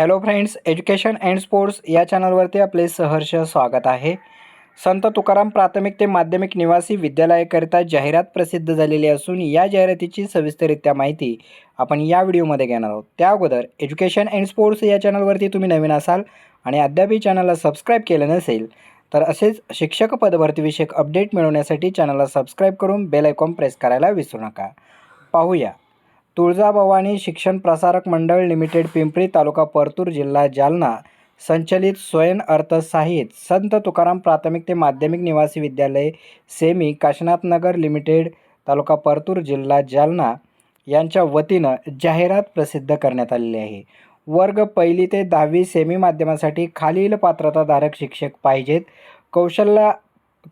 Hello friends education and sports या चॅनलवरती आपले सहर्ष स्वागत आहे. संत तुकाराम प्राथमिक ते माध्यमिक निवासी विद्यालयाकरिता जाहिरात प्रसिद्ध झालेली असून या जाहिरातीची सविस्तररित्या माहिती आपण या व्हिडिओमध्ये घेणार आहोत. त्या अगोदर एज्युकेशन अँड स्पोर्ट्स या चॅनलवरती तुम्ही नवीन असाल आणि अद्यापही चॅनलला सबस्क्राईब केलं नसेल तर असेच शिक्षक पदभरतीविषयक अपडेट मिळवण्यासाठी चॅनलला सबस्क्राईब करून बेल आयकॉन प्रेस करायला विसरू नका. पाहूया. तुळजाभवानी शिक्षण प्रसारक मंडळ लिमिटेड पिंपरी तालुका परतूर जिल्हा जालना संचलित स्वयं अर्थसाहित संत तुकाराम प्राथमिक ते माध्यमिक निवासी विद्यालय सेमी काशनाथ नगर लिमिटेड तालुका परतूर जिल्हा जालना यांच्या वतीनं जाहिरात प्रसिद्ध करण्यात आलेली आहे. वर्ग पहिली ते दहावी सेमी माध्यमासाठी खालील पात्रताधारक शिक्षक पाहिजेत. कौशल्य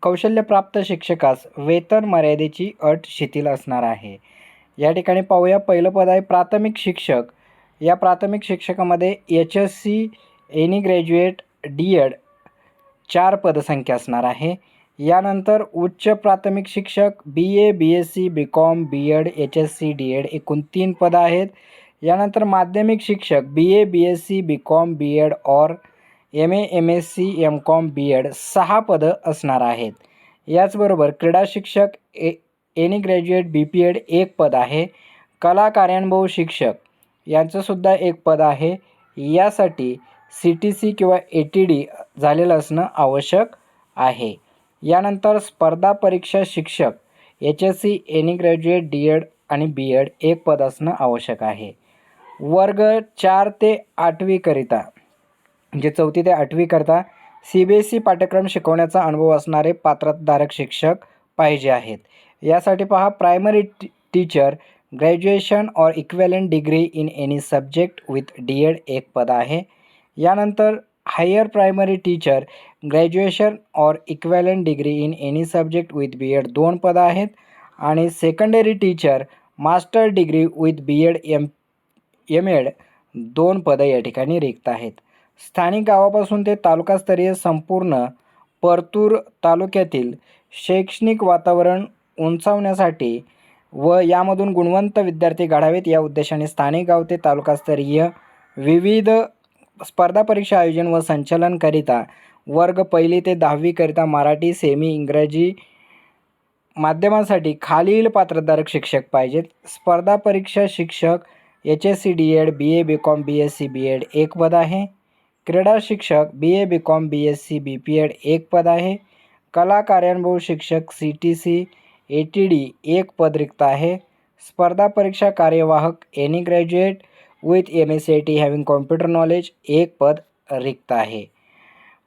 कौशल्यप्राप्त शिक्षकास वेतन मर्यादेची अट शिथिल असणार आहे. या ठिकाणी पाहूया. पहिलं पद आहे प्राथमिक शिक्षक. या प्राथमिक शिक्षकामध्ये H S C any graduate D Ed चार पदसंख्या असणार आहे. यानंतर उच्च प्राथमिक शिक्षक B A B S C B com B Ed H S C D Ed एकूण तीन पदं आहेत. यानंतर माध्यमिक शिक्षक B A B S C B com B Ed और M A M S C M com B Ed सहा पदं असणार आहेत. याचबरोबर क्रीडा शिक्षक A any graduate B P Ed एक पद आहे. कला कार्यानुभव शिक्षक यांचंसुद्धा एक पद आहे. यासाठी सी टी सी किंवा ए टी डी झालेलं असणं आवश्यक आहे. यानंतर स्पर्धा परीक्षा शिक्षक H S C any graduate D Ed आणि बी एड एक पद असणं आवश्यक आहे. वर्ग चार ते आठवीकरिता म्हणजे चौथी ते आठवीकरता सी बी एस सी पाठ्यक्रम शिकवण्याचा अनुभव असणारे पात्रधारक शिक्षक पाहिजे आहेत. यासाठी पहा प्रायमरी टी टीचर ग्रॅज्युएशन और equivalent degree in any subject with D Ed एक पद आहे. यानंतर हायर प्रायमरी टीचर ग्रॅज्युएशन और equivalent degree in any subject with B Ed दोन पदं आहेत. आणि secondary teacher master degree with B Ed M M Ed दोन पदं या ठिकाणी रिक्त आहेत. स्थानिक गावापासून ते तालुकास्तरीय संपूर्ण परतूर तालुक्यातील शैक्षणिक वातावरण उंचावण्यासाठी व यामधून गुणवंत विद्यार्थी घडावेत या उद्देशाने स्थानिक गाव ते तालुकास्तरीय विविध स्पर्धा परीक्षा आयोजन व संचलनकरिता वर्ग पहिली ते दहावीकरिता मराठी सेमी इंग्रजी माध्यमांसाठी खालील पात्रधारक शिक्षक पाहिजेत. स्पर्धा परीक्षा शिक्षक H S C D Ed B A B com B S C B Ed एक पद आहे. क्रीडा शिक्षक B A B com B S C B P Ed एक पद आहे. कला कार्यानुभव शिक्षक C T C A T D एक पद रिक्त आहे. स्पर्धा परीक्षा कार्यवाहक any graduate with M S C I T having computer knowledge एक पद रिक्त आहे.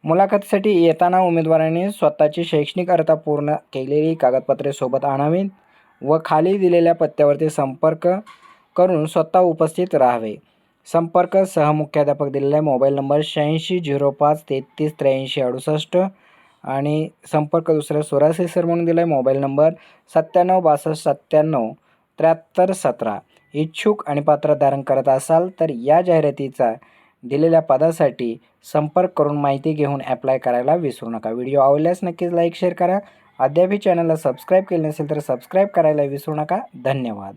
मुलाखतीसाठी येताना उमेदवारांनी स्वतःची शैक्षणिक अर्हता पूर्ण केलेली कागदपत्रे सोबत आणावीत व खाली दिलेल्या पत्त्यावरती संपर्क करून स्वतः उपस्थित राहावे. संपर्क सहमुख्याध्यापक दिलेला मोबाईल नंबर शहाऐंशी झिरो पाच तेहतीस त्र्याऐंशी अडुसष्ट आणि संपर्क दुसरा सुरासे सर म्हणून दिला आहे मोबाईल नंबर सत्त्याण्णव बासष्ट सत्त्याण्णव त्र्याहत्तर सतरा. इच्छुक आणि पात्र धारण करत असाल तर या जाहिरातीचा दिलेल्या पदासाठी संपर्क करून माहिती घेऊन ॲप्लाय करायला विसरू नका. व्हिडिओ आवडल्यास नक्कीच लाईक शेअर करा. अद्यापही चॅनलला सबस्क्राईब केले नसेल तर सबस्क्राईब करायला विसरू नका. धन्यवाद.